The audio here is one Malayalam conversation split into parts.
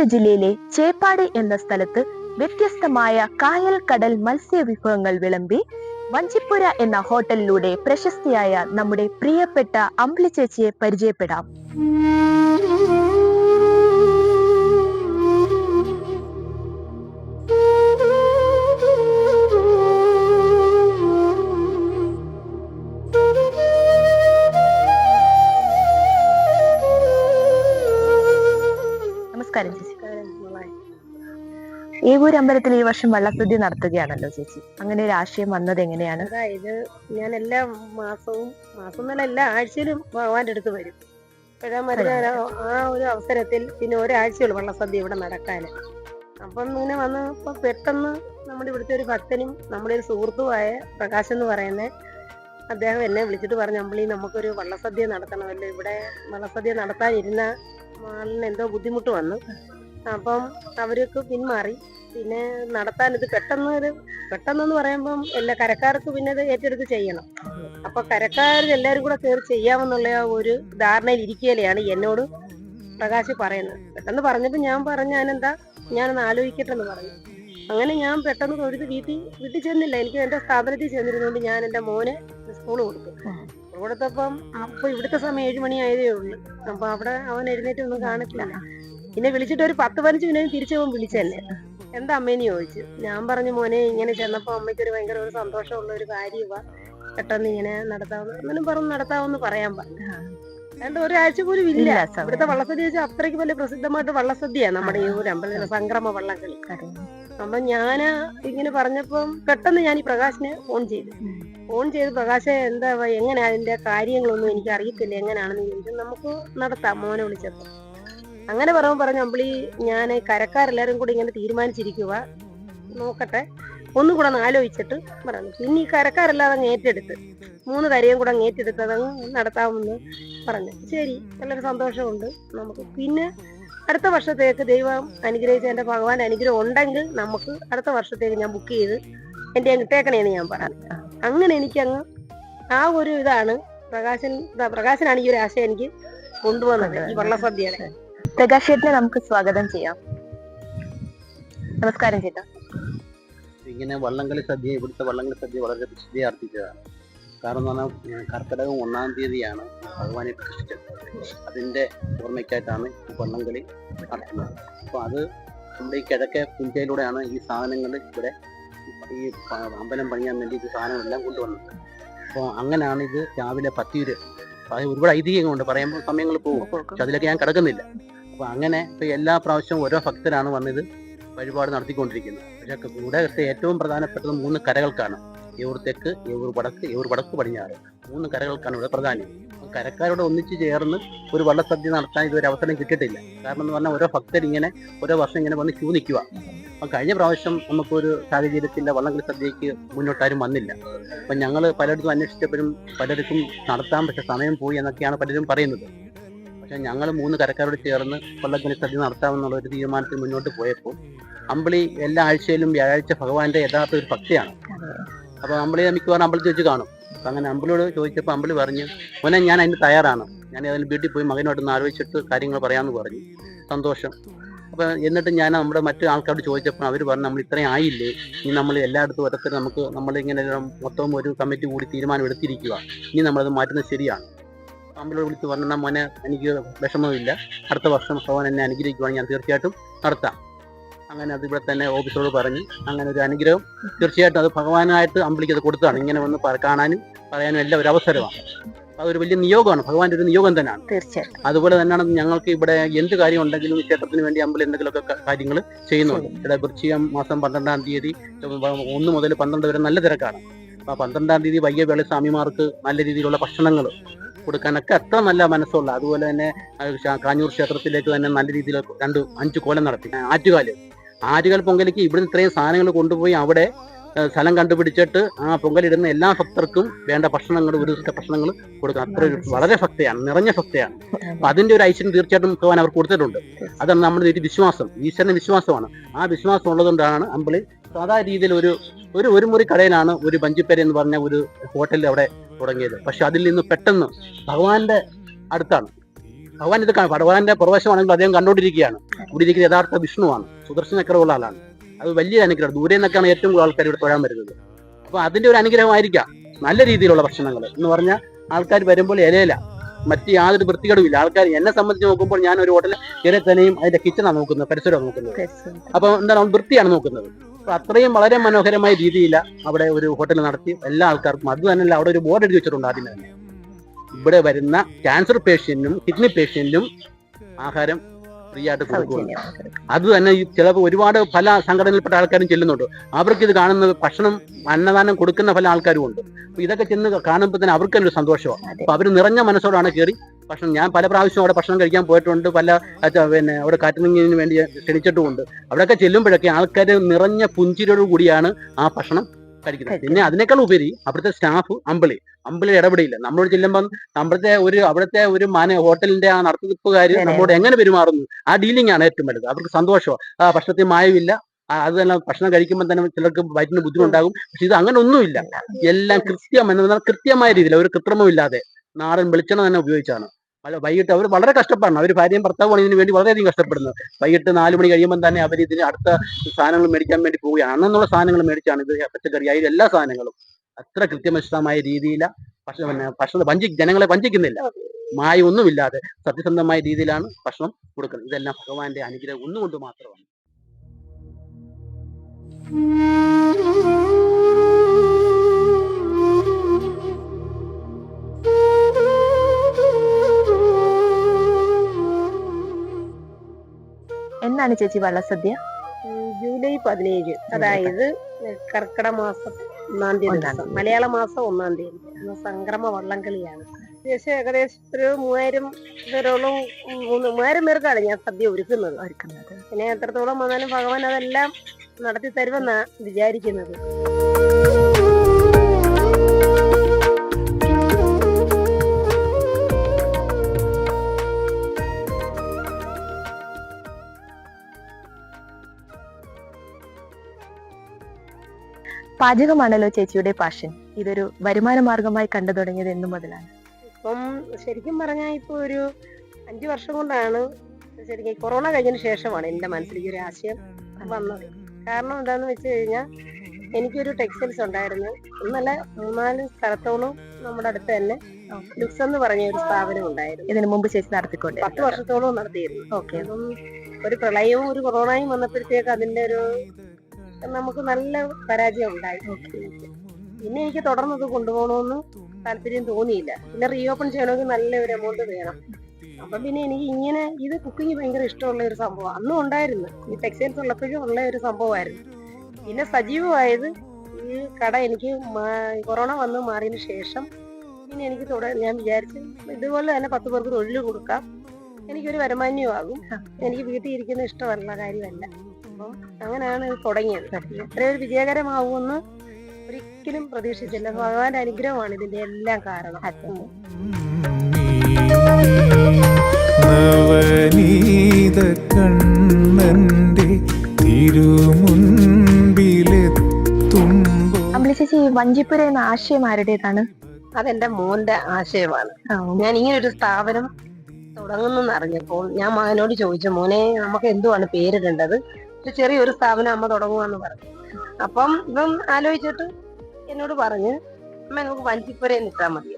ആലപ്പുഴ ജില്ലയിലെ ചേപ്പാട് എന്ന സ്ഥലത്ത് വ്യത്യസ്തമായ കായൽ കടൽ മത്സ്യ വിഭവങ്ങൾ വിളമ്പി വഞ്ചിപ്പുര എന്ന ഹോട്ടലിലൂടെ പ്രശസ്തിയായ നമ്മുടെ പ്രിയപ്പെട്ട അമ്പിളി ചേച്ചിയെ പരിചയപ്പെടാം. ഏവൂർ അമ്പലത്തിൽ ഈ വർഷം വള്ളസദ്യ നടത്തുകയാണല്ലോ ചേച്ചി. അങ്ങനെ ഒരു ആശയം വന്നത് എങ്ങനെയാണ്? അതായത് ഞാൻ എല്ലാ മാസവും മാസം എന്നല്ല എല്ലാ ആഴ്ചയിലും ഭഗവാന്റെ അടുത്ത് വരും. ഇപ്പോഴാ ആ ഒരു അവസരത്തിൽ പിന്നെ ഒരാഴ്ചയുള്ളൂ വള്ളസദ്യ ഇവിടെ നടക്കാൻ അപ്പം ഇങ്ങനെ വന്ന് ഇപ്പൊ പെട്ടെന്ന് നമ്മുടെ ഇവിടുത്തെ ഒരു ഭക്തനും നമ്മുടെ ഒരു സുഹൃത്തുമായ പ്രകാശ് എന്ന് പറയുന്ന അദ്ദേഹം എന്നെ വിളിച്ചിട്ട് പറഞ്ഞു അമ്പിളി നമുക്കൊരു വള്ളസദ്യ നടത്തണമല്ലോ. ഇവിടെ വള്ളസദ്യ നടത്താനിരുന്ന ആളിന് എന്തോ ബുദ്ധിമുട്ട് വന്നു. അപ്പം അവർക്ക് പിന്മാറി. പിന്നെ നടത്താൻ ഇത് പെട്ടെന്ന് ഒരു പെട്ടെന്നെന്ന് പറയുമ്പം എല്ലാ കരക്കാർക്ക് പിന്നെ ഇത് ഏറ്റെടുത്ത് ചെയ്യണം. അപ്പൊ കരക്കാർ എല്ലാവരും കൂടെ കയറി ചെയ്യാമെന്നുള്ള ഒരു ധാരണയിൽ ഇരിക്കുകയാണ് എന്നോട് പ്രകാശ് പറയുന്നത്. പെട്ടെന്ന് പറഞ്ഞപ്പോ ഞാൻ പറഞ്ഞ ഞാനെന്താ ഞാനൊന്ന് ആലോചിക്കട്ടെ എന്ന് പറഞ്ഞു. അങ്ങനെ ഞാൻ പെട്ടെന്ന് തൊഴുത് വീട്ടിൽ വീട്ടിൽ ചെന്നില്ല. എനിക്ക് എന്റെ സ്ഥാപനത്തിൽ ചെന്നിരുന്നുകൊണ്ട് ഞാൻ എന്റെ മോനെ സ്കൂൾ കൊടുത്തു. കൊടുത്തപ്പം അപ്പൊ ഇവിടുത്തെ സമയം ഏഴ് മണിയായതേ ഉള്ളൂ. അപ്പൊ അവിടെ അവൻ എഴുന്നേറ്റ് ഒന്നും കാണത്തില്ല പിന്നെ വിളിച്ചിട്ട് ഒരു പത്ത് പതിനഞ്ച് മിനിറ്റ് തിരിച്ചു പോകും വിളിച്ചെന്നെ എന്താ അമ്മേനെ ചോദിച്ചു? ഞാൻ പറഞ്ഞു മോനെ ഇങ്ങനെ ചെന്നപ്പോ അമ്മയ്ക്ക് ഒരു ഭയങ്കര ഒരു സന്തോഷമുള്ള ഒരു കാര്യവ. പെട്ടെന്ന് ഇങ്ങനെ നടത്താവുന്ന അങ്ങനെ പറഞ്ഞു നടത്താവെന്ന് പറയാൻ പറഞ്ഞു അതുകൊണ്ട് ഒരാഴ്ച പോലും ഇല്ല. ഇവിടുത്തെ വള്ളസദ്യ വെച്ചാൽ അത്രയ്ക്ക് വലിയ പ്രസിദ്ധമായിട്ട് വള്ളസദ്യയാണ് നമ്മുടെ ഈ ഒരു അമ്പലത്തിലെ സംക്രമ വള്ളംകളി. അപ്പൊ ഞാൻ ഇങ്ങനെ പറഞ്ഞപ്പം പെട്ടെന്ന് ഞാൻ ഈ പ്രകാശിനെ ഫോൺ ചെയ്തു. ഫോൺ ചെയ്ത് പ്രകാശ് എന്താ എങ്ങനെ എങ്ങനെയാ അതിന്റെ കാര്യങ്ങളൊന്നും എനിക്ക് അറിയത്തില്ല എങ്ങനെയാണെന്ന് ചോദിച്ചു. നമുക്ക് നടത്താം. മോനെ വിളിച്ചപ്പോ. അങ്ങനെ പറയുമ്പോൾ പറഞ്ഞു അമ്പിളി ഞാൻ കരക്കാരെല്ലാരും കൂടി ഇങ്ങനെ തീരുമാനിച്ചിരിക്കുക നോക്കട്ടെ. ഒന്നും കൂടെ ഒന്ന് ആലോചിച്ചിട്ട് പറഞ്ഞു. പിന്നെ ഈ കരക്കാരെല്ലാം അങ്ങ് ഏറ്റെടുത്ത് മൂന്ന് കരയും കൂടെ അങ്ങ് ഏറ്റെടുത്ത് അതങ്ങ് നടത്താമെന്ന് പറഞ്ഞു. ശരി നല്ലൊരു സന്തോഷമുണ്ട് നമുക്ക്. പിന്നെ അടുത്ത വർഷത്തേക്ക് ദൈവം അനുഗ്രഹിച്ച എന്റെ ഭഗവാൻ അനുഗ്രഹം ഉണ്ടെങ്കിൽ നമുക്ക് അടുത്ത വർഷത്തേക്ക് ഞാൻ ബുക്ക് ചെയ്ത് എന്റെ അങ്ങ് ഇട്ടേക്കണേന്ന് ഞാൻ പറഞ്ഞു അങ്ങനെ എനിക്ക് അങ്ങ് ആ ഒരു ഇതാണ് പ്രകാശൻ പ്രകാശനാണ് ഈ ഒരു ആശയം എനിക്ക് കൊണ്ടുവന്നത് ഈ വള്ളസദ്യയുടെ. പ്രകാശേട്ടനെ നമുക്ക് സ്വാഗതം ചെയ്യാം. നമസ്കാരം ചേട്ടാ. ഇങ്ങനെ വള്ളംകളി സദ്യ ഇവിടുത്തെ വള്ളംകളി സദ്യ വളരെ പ്രസിദ്ധി ആർജിച്ചതാണ് കാരണം എന്ന് പറഞ്ഞാൽ കർക്കിടകം ഒന്നാം തീയതിയാണ് ഭഗവാനെ പ്രതിഷ്ഠിച്ചത്. അതിന്റെ ഓർമ്മയ്ക്കായിട്ടാണ് വള്ളംകളി നടത്തുന്നത് അപ്പോൾ അത് നമ്മുടെ ഈ കിഴക്കേ പുഞ്ചയിലൂടെയാണ് ഈ സാധനങ്ങൾ ഇവിടെ ഈ അമ്പലം പണിയാൻ വേണ്ടി ഈ സാധനങ്ങളെല്ലാം കൊണ്ടുവന്നത്. അപ്പോൾ അങ്ങനെയാണ് ഇത് രാവിലെ പത്തിയൂര് ഒരുപാട് ഐതിഹ്യങ്ങളുണ്ട് പറയുമ്പോൾ സമയങ്ങൾ പോകും. പക്ഷെ അതിലൊക്കെ ഞാൻ കിടക്കുന്നില്ല. അപ്പൊ അങ്ങനെ ഇപ്പൊ എല്ലാ പ്രാവശ്യവും ഓരോ ഭക്തരാണ് വന്നത് വഴിപാട് നടത്തിക്കൊണ്ടിരിക്കുന്നത് പക്ഷെ ഇവിടെ ഏറ്റവും പ്രധാനപ്പെട്ടത് മൂന്ന് കരകൾക്കാണ്. ഏവൂർ തെക്ക് ഏവൂർ വടക്ക് ഏവൂർ വടക്ക് പടിഞ്ഞാറ്. മൂന്ന് കരകൾക്കാണ് ഇവിടെ പ്രധാനം കരക്കാരോട് ഒന്നിച്ച് ചേർന്ന് ഒരു വള്ളസദ്യ നടത്താൻ ഇതുവരെ അവസരം കിട്ടിയിട്ടില്ല. കാരണം എന്ന് പറഞ്ഞാൽ ഓരോ ഭക്തർ ഇങ്ങനെ ഓരോ വർഷം ഇങ്ങനെ വന്ന് ക്യൂ നിൽക്കുക. അപ്പം കഴിഞ്ഞ പ്രാവശ്യം നമുക്കൊരു സാഹചര്യത്തിന്റെ വള്ളംകളി സദ്യക്ക് മുന്നോട്ടാരും വന്നില്ല. അപ്പം ഞങ്ങൾ പലയിടത്തും അന്വേഷിച്ചപ്പോഴും പലർക്കും നടത്താൻ പക്ഷേ സമയം പോയി എന്നൊക്കെയാണ് പലരും പറയുന്നത്. പക്ഷെ ഞങ്ങൾ മൂന്ന് കരക്കാരോട് ചേർന്ന് കൊല്ലത്തിന് സദ്യ നടത്താമെന്നുള്ള ഒരു തീരുമാനത്തിൽ മുന്നോട്ട് പോയപ്പോൾ അമ്പിളി എല്ലാ ആഴ്ചയിലും വ്യാഴാഴ്ച ഭഗവാന്റെ യഥാർത്ഥ ഒരു ഭക്തിയാണ്. അപ്പോൾ അമ്പിളി മിക്കവാറും അമ്പലത്തിൽ വെച്ച് കാണും. അപ്പൊ അങ്ങനെ അമ്പിളിയോട് ചോദിച്ചപ്പോൾ അമ്പിളി പറഞ്ഞു മോനെ ഞാൻ അതിന് തയ്യാറാണ്. ഞാൻ അതിന് വീട്ടിൽ പോയി മകനോടൊന്ന് ആലോചിച്ചിട്ട് കാര്യങ്ങൾ പറയാമെന്ന് പറഞ്ഞു. സന്തോഷം. അപ്പൊ എന്നിട്ട് ഞാൻ നമ്മുടെ മറ്റു ആൾക്കാരോട് ചോദിച്ചപ്പോൾ അവർ പറഞ്ഞു നമ്മൾ ഇത്രയും ആയില്ലേ? ഇനി നമ്മൾ എല്ലായിടത്തും ഒരത്തിൽ നമുക്ക് നമ്മളിങ്ങനെ മൊത്തം ഒരു കമ്മിറ്റി കൂടി തീരുമാനം എടുത്തിരിക്കുക ഇനി നമ്മളത് മാറ്റുന്നത് ശരിയാണ് അമ്പിളോട് വിളിച്ച് പറഞ്ഞാൽ മോനെ എനിക്ക് വിഷമമില്ല. അടുത്ത വർഷം ഭഗവാൻ എന്നെ അനുഗ്രഹിക്കുവാണെങ്കിൽ ഞാൻ തീർച്ചയായിട്ടും നടത്താം. അങ്ങനെ അത് ഇവിടെ തന്നെ ഓഫീസറോട് പറഞ്ഞ് അങ്ങനെ ഒരു അനുഗ്രഹം. തീർച്ചയായിട്ടും അത് ഭഗവാനായിട്ട് അമ്പിളിക്ക് അത് കൊടുത്താണ് ഇങ്ങനെ വന്ന് കാണാനും പറയാനും എല്ലാം ഒരു അവസരമാണ്. അതൊരു വലിയ നിയോഗമാണ്. ഭഗവാന്റെ ഒരു നിയോഗം തന്നെയാണ്. തീർച്ചയായിട്ടും. അതുപോലെ തന്നെയാണ് ഞങ്ങൾക്ക് ഇവിടെ എന്ത് കാര്യം ഉണ്ടെങ്കിലും ക്ഷേത്രത്തിന് വേണ്ടി അമ്പലം എന്തെങ്കിലുമൊക്കെ കാര്യങ്ങൾ ചെയ്യുന്നുണ്ട്. ഇവിടെ വൃശ്ചികം മാസം പന്ത്രണ്ടാം തീയതി ഒന്ന് മുതൽ പന്ത്രണ്ട് വരെ നല്ല തിരക്കാണ്. ആ പന്ത്രണ്ടാം തീയതി വയ്യ വേള സ്വാമിമാർക്ക് നല്ല രീതിയിലുള്ള ഭക്ഷണങ്ങൾ കൊടുക്കാനൊക്കെ അത്ര നല്ല മനസ്സുള്ള. അതുപോലെ തന്നെ കാഞ്ഞൂർ ക്ഷേത്രത്തിലേക്ക് തന്നെ നല്ല രീതിയിൽ രണ്ട് അഞ്ച് കോലം നടത്തി. ആറ്റുകാൽ. ആറ്റുകാൽ പൊങ്കലേക്ക് ഇവിടുന്ന് ഇത്രയും സാധനങ്ങൾ കൊണ്ടുപോയി അവിടെ സ്ഥലം കണ്ടുപിടിച്ചിട്ട് ആ പൊങ്കലിടുന്ന എല്ലാ ഭക്തർക്കും വേണ്ട ഭക്ഷണങ്ങൾ ഒരു ദിവസത്തെ ഭക്ഷണങ്ങൾ കൊടുക്കുക അത്ര വളരെ ഭക്തയാണ് നിറഞ്ഞ ഭക്തയാണ് അപ്പൊ അതിന്റെ ഒരു ഐശ്വര്യം തീർച്ചയായിട്ടും ഭഗവാൻ അവർ കൊടുത്തിട്ടുണ്ട്. അതാണ് നമ്മുടെ ഒരു വിശ്വാസം ഈശ്വരന്റെ വിശ്വാസമാണ്. ആ വിശ്വാസം ഉള്ളതുകൊണ്ടാണ് അമ്പിളി സാധാ രീതിയിൽ ഒരു ഒരു ഒരു മുറി കടയിലാണ് ഒരു ബഞ്ചിപ്പേര എന്ന് പറഞ്ഞ ഒരു ഹോട്ടലിൽ അവിടെ തുടങ്ങിയത്. പക്ഷെ അതിൽ നിന്ന് പെട്ടെന്ന് ഭഗവാന്റെ അടുത്താണ്. ഭഗവാൻ ഇത് ഭഗവാന്റെ പ്രവേശമാണെങ്കിൽ അദ്ദേഹം കണ്ടുകൊണ്ടിരിക്കുകയാണ്. ഇവിടെ ഇരിക്കുന്ന യഥാർത്ഥ വിഷ്ണുവാണ്. സുദർശന ചക്രമുള്ള ആളാണ്. അത് വലിയ അനുഗ്രഹം. ദൂരെ നിന്നൊക്കെയാണ് ഏറ്റവും കൂടുതൽ ആൾക്കാർ ഇവിടെ തൊഴാൻ വരുന്നത്. അപ്പൊ അതിന്റെ ഒരു അനുഗ്രഹമായിരിക്കാം. നല്ല രീതിയിലുള്ള ഭക്ഷണങ്ങൾ എന്ന് പറഞ്ഞാൽ ആൾക്കാർ വരുമ്പോൾ ഇലയില. മറ്റ് യാതൊരു വൃത്തികേടുമില്ല ആൾക്കാർ എന്നെ സംബന്ധിച്ച് നോക്കുമ്പോൾ ഞാൻ ഒരു ഹോട്ടലിൽ കയറി തന്നെയും അതിന്റെ കിച്ചണാണ് നോക്കുന്നത് പരിസരമാണ് നോക്കുന്നത്. അപ്പൊ എന്താണ്? വൃത്തിയാണ് നോക്കുന്നത്. അത്രയും വളരെ മനോഹരമായ രീതിയിൽ അവിടെ ഒരു ഹോട്ടൽ നടത്തി. എല്ലാ ആൾക്കാർക്കും. അത് തന്നെയല്ല അവിടെ ഒരു ബോർഡ് എഴുതി വെച്ചിട്ടുണ്ട് ആദ്യം തന്നെ. ഇവിടെ വരുന്ന ക്യാൻസർ പേഷ്യന്റിനും കിഡ്നി പേഷ്യന്റിനും ആഹാരം ഫ്രീ ആയിട്ട് കൊടുക്കുകയാണ് അത് തന്നെ ഈ ചിലപ്പോൾ ഒരുപാട് പല സംഘടനയിൽപ്പെട്ട ആൾക്കാരും ചെല്ലുന്നുണ്ട്. അവർക്ക് ഇത് കാണുന്ന ഭക്ഷണം അന്നദാനം കൊടുക്കുന്ന പല ആൾക്കാരും ഉണ്ട് ഇതൊക്കെ ചെന്ന് കാണുമ്പോൾ തന്നെ അവർക്ക് തന്നെ ഒരു സന്തോഷമാണ്. അപ്പൊ അവർ നിറഞ്ഞ മനസ്സോടാണ് കയറി ഭക്ഷണം ഞാൻ പല പ്രാവശ്യം അവിടെ ഭക്ഷണം കഴിക്കാൻ പോയിട്ടുണ്ട്. പല പിന്നെ അവിടെ കാറ്ററിംഗിന് വേണ്ടി ക്ഷണിച്ചിട്ടുമുണ്ട്. അവിടെയൊക്കെ ചെല്ലുമ്പോഴൊക്കെ ആൾക്കാർ നിറഞ്ഞ പുഞ്ചിരിയോട് കൂടിയാണ് ആ ഭക്ഷണം കഴിക്കുന്നത്. പിന്നെ അതിനേക്കാൾ ഉപരി അവിടുത്തെ സ്റ്റാഫ് അമ്പിളി. അമ്പിളി ഇടപെടില്ല നമ്മളോട് ചെല്ലുമ്പോൾ അവിടുത്തെ ഒരു അവിടുത്തെ ഒരു മാന ഹോട്ടലിന്റെ ആ നടത്തിപ്പുകാർ നമ്മളോട് എങ്ങനെ പെരുമാറുന്നു? ആ ഡീലിംഗ് ആണ് ഏറ്റവും വലുത്. അവർക്ക് സന്തോഷമാണ് ആ ഭക്ഷണത്തിൽ മായവില്ല അത് തന്നെ ഭക്ഷണം കഴിക്കുമ്പോൾ തന്നെ ചിലർക്ക് വയറ്റിന് ബുദ്ധിമുട്ടാകും. പക്ഷെ ഇത് അങ്ങനെ ഒന്നുമില്ല. എല്ലാം കൃത്യം എന്ന് പറഞ്ഞാൽ കൃത്യമായ രീതിയിൽ ഒരു കൃത്രിമമില്ലാതെ നാടൻ വെളിച്ചെണ്ണ തന്നെ ഉപയോഗിച്ചാണ്. അല്ല വൈകിട്ട് അവർ വളരെ കഷ്ടപ്പാടാണ്. അവർ ഭാര്യയും ഭർത്താവുമാണ് ഇതിന് വേണ്ടി വളരെയധികം കഷ്ടപ്പെടുന്നത്. വൈകിട്ട് നാല് മണി കഴിയുമ്പോൾ തന്നെ അവർ ഇതിന് അടുത്ത സാധനങ്ങൾ മേടിക്കാൻ വേണ്ടി പോവുകയാണ്. അന്നുള്ള സാധനങ്ങൾ മേടിച്ചാണ് ഇത് പച്ചക്കറി. അതിൽ എല്ലാ സാധനങ്ങളും. അത്ര കൃത്യനിഷ്ഠമായ രീതിയിൽ ഭക്ഷണം പിന്നെ ഭക്ഷണം വഞ്ചി ജനങ്ങളെ വഞ്ചിക്കുന്നില്ല. മായ ഒന്നുമില്ലാതെ സത്യസന്ധമായ രീതിയിലാണ് ഭക്ഷണം കൊടുക്കുന്നത്. ഇതെല്ലാം ഭഗവാന്റെ അനുഗ്രഹം ഒന്നുകൊണ്ട് മാത്രമാണ്. എന്നാണ് ചേച്ചി വള്ളസദ്യ ജൂലൈ പതിനേഴ്. അതായത് കർക്കിട മാസം ഒന്നാം തീയതി മലയാള മാസം ഒന്നാം തീയതി. സംക്രമ വള്ളംകളിയാണ് ഏകദേശം ഏകദേശം ഒരു മൂവായിരം പേരോളം മൂന്ന് മൂവായിരം പേർക്കാണ് ഞാൻ സദ്യ ഒരുക്കുന്നത്. ഒരുക്കുന്നത്. പിന്നെ എത്രത്തോളം വന്നാലും ഭഗവാൻ അതെല്ലാം നടത്തി തരുമെന്നാണ് വിചാരിക്കുന്നത്. പാചകമാണല്ലോ ചേച്ചിയുടെ പാഷൻ ഇതൊരു വരുമാന മാർഗമായി കണ്ടു തുടങ്ങിയത് എന്നു മുതലാണ്? ഇപ്പം ശരിക്കും പറഞ്ഞാൽ ഇപ്പൊ ഒരു അഞ്ചു വർഷം കൊണ്ടാണ് ശരിക്കും കൊറോണ കഴിഞ്ഞതിന് ശേഷമാണ് എന്റെ മനസ്സിലേക്ക് ഒരു ആശയം വന്നത്. കാരണം എന്താന്ന് വെച്ച് കഴിഞ്ഞാൽ എനിക്കൊരു ടെക്സ്റ്റൈൽസ് ഉണ്ടായിരുന്നു. ഇന്നലെ മൂന്നാൽ സ്ഥലത്തോളം നമ്മുടെ അടുത്ത് തന്നെ ലുക്സ് എന്ന് പറഞ്ഞ ഒരു സ്ഥാപനം ഉണ്ടായിരുന്നു. ഇതിനു മുമ്പ് ചേച്ചി നടത്തിക്കൊണ്ട് പത്ത് വർഷത്തോളം നടത്തിയിരുന്നു. ഓക്കെ. ഒരു പ്രളയവും ഒരു കൊറോണയും വന്നപ്പോഴത്തേക്ക് അതിന്റെ ഒരു നമുക്ക് നല്ല പരാജയം ഉണ്ടായി. പിന്നെ എനിക്ക് തുടർന്നത് കൊണ്ടുപോകണമെന്ന് താല്പര്യം തോന്നിയില്ല. പിന്നെ റീഓപ്പൺ ചെയ്യണമെങ്കിൽ നല്ല ഒരു എമൗണ്ട് വേണം. അപ്പൊ പിന്നെ എനിക്ക് ഇങ്ങനെ ഇത് കുക്കിംഗ് ഭയങ്കര ഇഷ്ടമുള്ള ഒരു സംഭവം അന്നും ഉണ്ടായിരുന്നു. ഈ ടെക്സ്റ്റൈൽസ് ഉള്ളപ്പോഴും ഉള്ള ഒരു സംഭവമായിരുന്നു. പിന്നെ സജീവമായത് ഈ കട എനിക്ക് കൊറോണ വന്ന് മാറിയതിനു ശേഷം പിന്നെ എനിക്ക് തുടർ ഞാൻ വിചാരിച്ചു ഇതുപോലെ തന്നെ പത്ത് പേർക്ക് തൊഴിൽ കൊടുക്കാം. എനിക്കൊരു വരുമാന്യമാകും. എനിക്ക് വീട്ടിൽ ഇരിക്കുന്ന ഇഷ്ടമല്ല കാര്യമല്ല. അപ്പം അങ്ങനെയാണ് ഇത് തുടങ്ങിയത്. ഇത്രയൊരു വിജയകരമാവുമെന്ന് ഒരിക്കലും പ്രതീക്ഷിച്ചില്ല. ഭഗവാന്റെ അനുഗ്രഹമാണ് ഇതിന്റെ എല്ലാം കാരണം. നവനീത കണ്ണന്റെ ചേച്ചി വഞ്ചിപ്പുര എന്ന ആശയം ആരുടേതാണ്? അതെന്റെ മോന്റെ ആശയമാണ്. ഞാൻ ഈ ഒരു സ്ഥാപനം തുടങ്ങുന്നെന്ന് അറിഞ്ഞപ്പോൾ ഞാൻ മകനോട് ചോദിച്ചു മോനെ നമുക്ക് എന്തുവാണ് പേരിടേണ്ടത്? ഒരു ചെറിയൊരു സ്ഥാപനം അമ്മ തുടങ്ങുവാന്ന് പറഞ്ഞു. അപ്പം ഇതും ആലോചിച്ചിട്ട് എന്നോട് പറഞ്ഞ് അമ്മ നമുക്ക് വഞ്ചിപ്പുര നിൽക്കാൻ മതി.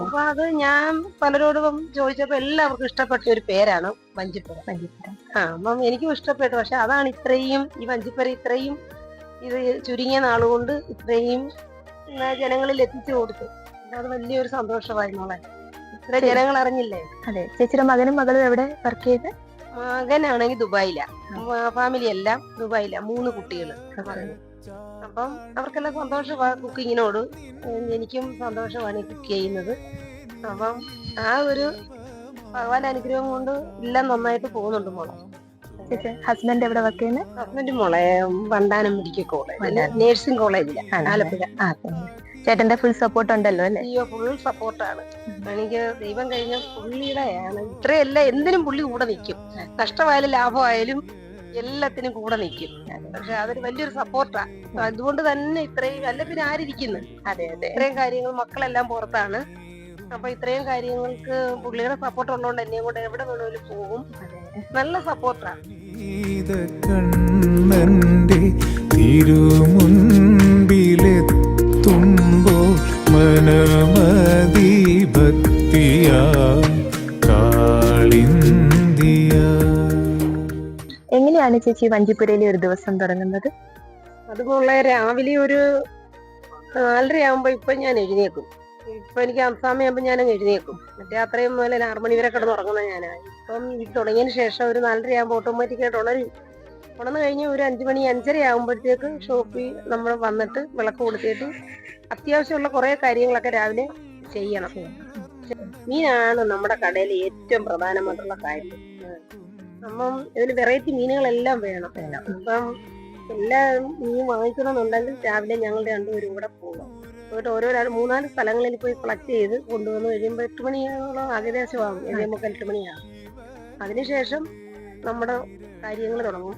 അപ്പൊ അത് ഞാൻ പലരോടും ചോദിച്ചപ്പോ എല്ലാവർക്കും ഇഷ്ടപ്പെട്ട ഒരു പേരാണ് വഞ്ചിപ്പുര. വഞ്ചിപ്പുര. ആ അപ്പം എനിക്കും ഇഷ്ടപ്പെട്ടു. പക്ഷെ അതാണ് ഇത്രയും ഈ വഞ്ചിപ്പുര ഇത്രയും ഇത് ചുരുങ്ങിയ നാളുകൊണ്ട് ഇത്രയും ജനങ്ങളിൽ എത്തിച്ചു കൊടുത്തു. അത് വലിയൊരു സന്തോഷമായി മോളെ. ഇത്ര ജനങ്ങൾ അറിഞ്ഞില്ലേ? അതെ. ചേച്ചിയുടെ മകനും മകളും എവിടെ വർക്ക് ചെയ്ത്? മകനാണെങ്കിൽ ദുബായിലാ. ഫാമിലി എല്ലാം ദുബായിലാ. മൂന്ന് കുട്ടികൾ അപ്പം അവർക്കെല്ലാം സന്തോഷമാണ് കുക്കിങ്ങിനോട്. എനിക്കും സന്തോഷമാണ് കുക്ക് ചെയ്യുന്നത്. അപ്പം ആ ഒരു ഭഗവാൻ അനുഗ്രഹം കൊണ്ട് എല്ലാം നന്നായിട്ട് പോകുന്നുണ്ട് മോളെ. ഹസ്ബൻഡ് എവിടെ വർക്ക് ചെയ്യുന്നത് ഹസ്ബൻഡ് മോളെ വണ്ടാനം മെഡിക്കൽ കോളേജ്. നേഴ്സിംഗ് കോളേജിൽ ആലപ്പുഴ. ആ, ചേട്ടന്റെ ഫുൾ സപ്പോർട്ട് ഉണ്ടല്ലോ അല്ലേ? അയ്യോ ഫുൾ സപ്പോർട്ടാണ് എനിക്ക് ദൈവം കഴിഞ്ഞ പുള്ളിയുടെയാണ് ഇത്രയല്ല എന്തിനും പുള്ളി കൂടെ നിൽക്കും നഷ്ടമായാലും ലാഭമായാലും എല്ലാത്തിനും കൂടെ നിൽക്കും പക്ഷെ അതൊരു വലിയൊരു സപ്പോർട്ടാ അതുകൊണ്ട് തന്നെ ഇത്രയും അല്ല പിന്നെ ആരിയ്ക്കുന്നു അതെ അതെ. ഇത്രയും കാര്യങ്ങൾ മക്കളെല്ലാം പുറത്താണ്. അപ്പൊ ഇത്രയും കാര്യങ്ങൾക്ക് പുള്ളിയുടെ സപ്പോർട്ട് ഉള്ളതുകൊണ്ട് എന്നെയും കൂടെ എവിടെ വേണമെങ്കിലും പോകും. നല്ല സപ്പോർട്ടാണ് ഗീത ചേച്ചി വഞ്ചിപ്പുരയിലെ ഒരു ദിവസം തുടങ്ങുന്നത്. അതുപോലെ രാവിലെ ഒരു നാലര ആകുമ്പോ ഇപ്പൊ ഞാൻ എഴുന്നേക്കും ഇപ്പൊ എനിക്ക് അസാമയാകുമ്പോ ഞാൻ എഴുന്നേക്കും മറ്റേ അത്രയും മുതൽ ആറു മണി വരെ കിടന്ന് ഉറങ്ങുന്ന ഞാനാണ് ഇപ്പം തുടങ്ങിയതിന് ശേഷം ഒരു നാലര ആകുമ്പോൾ ഓട്ടോമാറ്റിക്കായിട്ട് ഉണരും. ഉണർന്നു കഴിഞ്ഞ് ഒരു അഞ്ചു മണി അഞ്ചര ആകുമ്പോഴത്തേക്ക് ഷോപ്പിൽ നമ്മൾ വന്നിട്ട് വിളക്ക് കൊടുത്തിട്ട് അത്യാവശ്യമുള്ള കുറെ കാര്യങ്ങളൊക്കെ രാവിലെ ചെയ്യണം. മീനാണ് നമ്മുടെ കടയിൽ ഏറ്റവും പ്രധാനമായിട്ടുള്ള കാര്യം. അപ്പം ഇതിന് വെറൈറ്റി മീനുകളെല്ലാം വേണം. അപ്പം എല്ലാ മീൻ വാങ്ങിക്കണമെന്നുണ്ടെങ്കിൽ രാവിലെ ഞങ്ങൾ രണ്ടുപേരും കൂടെ പോകും പോയിട്ട് ഓരോ ര- മൂന്നാൽ സ്ഥലങ്ങളിൽ പോയി കളക്ട് ചെയ്ത് കൊണ്ടുവന്ന് കഴിയുമ്പോൾ എട്ട് മണിയോളം ഏകദേശമാകും ഏഴ് മുക്കാൽ എട്ട് മണിയാകും അതിനുശേഷം നമ്മുടെ കാര്യങ്ങൾ തുടങ്ങും.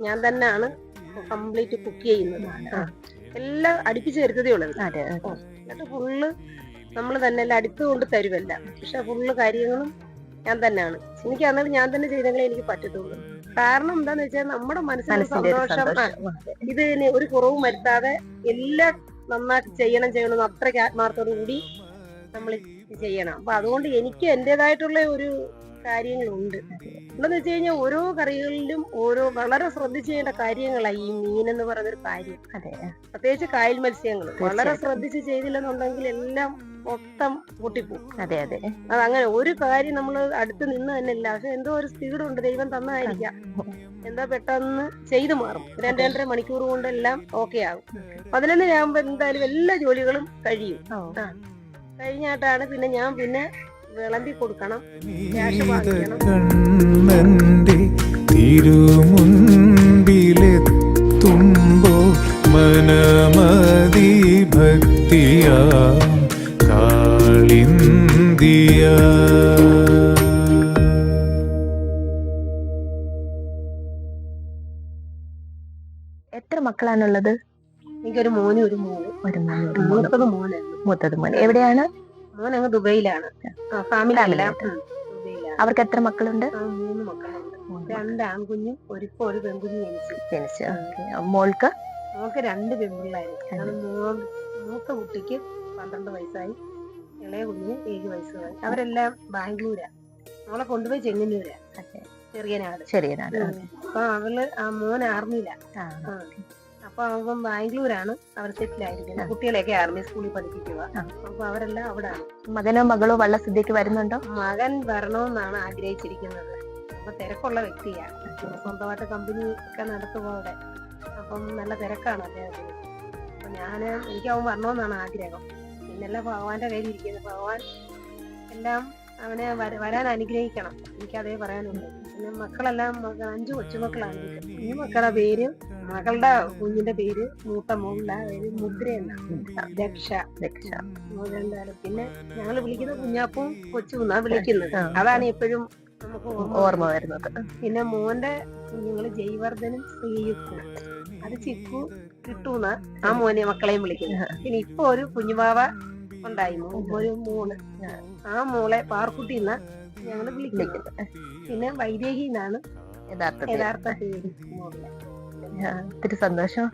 ഞാൻ തന്നെയാണ് കംപ്ലീറ്റ് കുക്ക് ചെയ്യുന്നത്. എല്ലാം അടുപ്പിച്ച് വരുത്തതേ ഉള്ളത് എന്നിട്ട് ഫുള്ള് നമ്മൾ തന്നെ എല്ലാം അടുത്ത് കൊണ്ട് തരുമല്ല പക്ഷെ ഫുള്ള് കാര്യങ്ങളും ഞാൻ തന്നെയാണ്. എനിക്ക് അന്നേരം ഞാൻ തന്നെ ചെയ്തെങ്കിലേ എനിക്ക് പറ്റത്തുള്ളൂ കാരണം എന്താന്ന് വെച്ചാൽ നമ്മുടെ മനസ്സിന് സന്തോഷം. ഇത് ഒരു കുറവും വരുത്താതെ എല്ലാം നന്നായിട്ട് ചെയ്യണം ചെയ്യണം അത്രയ്ക്ക് ആത്മാർത്ഥത്തോടു കൂടി നമ്മൾ ചെയ്യണം. അപ്പൊ അതുകൊണ്ട് എനിക്ക് എന്റേതായിട്ടുള്ള ഒരു കാര്യങ്ങളുണ്ട്. എന്താണെന്ന് വെച്ച് കഴിഞ്ഞാൽ ഓരോ കറികളിലും ഓരോ വളരെ ശ്രദ്ധിച്ചു ചെയ്യേണ്ട കാര്യങ്ങളായി ഈ മീൻ എന്ന് പറയുന്നൊരു കാര്യം. അതെ. പ്രത്യേകിച്ച് കായൽ മത്സ്യങ്ങൾ വളരെ. ശ്രദ്ധിച്ച് ചെയ്തില്ലെന്നുണ്ടെങ്കിൽ എല്ലാം മൊത്തം പൊട്ടിപ്പോവും. അതെ അതെ. അത് അങ്ങനെ ഒരു കാര്യം നമ്മൾ അടുത്ത് നിന്ന് തന്നെ ഇല്ല പക്ഷെ എന്തോ ഒരു സ്പീഡ് ഉണ്ട് ദൈവം തന്നതായിരിക്കാം എന്താ പെട്ടെന്ന് ചെയ്തു മാറും. രണ്ട് രണ്ടര മണിക്കൂർ കൊണ്ട് എല്ലാം ഓക്കെ. ആകും പതിനൊന്നിനാകുമ്പോ എന്തായാലും എല്ലാ ജോലികളും കഴിയും. കഴിഞ്ഞാട്ടാണ് പിന്നെ ഞാൻ പിന്നെ വിളമ്പി കൊടുക്കണം തിരുമുൻപിലെത്തുമ്പോൾ മനമതി ഭക്തിയാ കാളിന്തിയ. എത്ര മക്കളാണുള്ളത്? എനിക്കൊരു മോനും ഒരു മോനും ഒരു മോനും. മൂത്തത് മോനാണ്. മൂത്തത് മോൻ. എവിടെയാണ്? മോൻ അങ്ങ് ദുബൈയിലാണ്. ഫാമിലി അവർക്ക് എത്ര മക്കളുണ്ട്? മൂന്ന് മക്കളുണ്ട്. രണ്ട് ആൺകുഞ്ഞും ഒരു ഇപ്പൊ ഒരു പെൺകുഞ്ഞും ജനിച്ചു. മോൾക്ക്? നമുക്ക് രണ്ട് പെൺപിള്ളേര് മൂത്ത കുട്ടിക്ക് പന്ത്രണ്ട് വയസ്സായി ഇളയ കുഞ്ഞ് ഏഴ് വയസ്സായി അവരെല്ലാം ബാംഗ്ലൂരാ. അവളെ കൊണ്ടുപോയി ചെങ്ങന്നൂരാ. ചെറിയനാട് ചെറിയനാട് ചെറിയ നാട്. അപ്പൊ അവൾ ആ മോൻ ആർമിയിലാ. അപ്പൊ അവൻ ബാംഗ്ലൂരാണ്. അവർ സെറ്റിൽ ആയിരിക്കുന്നത് കുട്ടികളെയൊക്കെ ആർമി സ്കൂളിൽ പഠിപ്പിക്കുക. അപ്പൊ അവരെല്ലാം അവിടെ മകനോ മകളോ വള്ളസദ്യക്ക് വരുന്നുണ്ടോ? മകൻ വരണമെന്നാണ് ആഗ്രഹിച്ചിരിക്കുന്നത്. അപ്പൊ തിരക്കുള്ള വ്യക്തിയാണ്. സ്വന്തമായിട്ട് കമ്പനി ഒക്കെ നടത്തുമ്പോ അവിടെ അപ്പം നല്ല തിരക്കാണ് അദ്ദേഹത്തിന്. അപ്പൊ ഞാൻ എനിക്ക് അവൻ വരണമെന്നാണ് ആഗ്രഹം. പിന്നെല്ലാം ഭഗവാന്റെ കയ്യിൽ ഇരിക്കുന്നത് ഭഗവാൻ എല്ലാം അവനെ വരാൻ അനുഗ്രഹിക്കണം. എനിക്ക് അതേ പറയാനുള്ളൂ. പിന്നെ മക്കളെല്ലാം മക- അഞ്ചു കൊച്ചുമക്കളാണ്. ഈ മക്കളുടെ പേര് മകളുടെ കുഞ്ഞിന്റെ പേര് മൂത്ത മോളുടെ പേര് മുദ്ര എന്നാണ് ദക്ഷ. ദക്ഷ. പിന്നെ ഞങ്ങൾ വിളിക്കുന്ന കുഞ്ഞാപ്പും കൊച്ചു എന്നാ വിളിക്കുന്നത്. അതാണ് എപ്പോഴും നമുക്ക് ഓർമ്മ ഓർമ്മ വരുന്നത്. പിന്നെ മോന്റെ കുഞ്ഞുങ്ങൾ ജയവർദ്ധനും ശ്രീയുക്തും അത് ചിക്കു കിട്ടൂന്ന് ആ മോനെ മക്കളെയും വിളിക്കുന്നത്. പിന്നെ ഇപ്പൊ ഒരു കുഞ്ഞുമാവ ഉണ്ടായി. ഒരു മൂൾ. ആ മൂളെ പാർക്കുട്ടി എന്നാ ഞങ്ങൾ വിളിക്കുന്നത് പിന്നെ വൈദേഹി എന്നാണ് യഥാർത്ഥ പേര് ഒത്തിരി സന്തോഷം.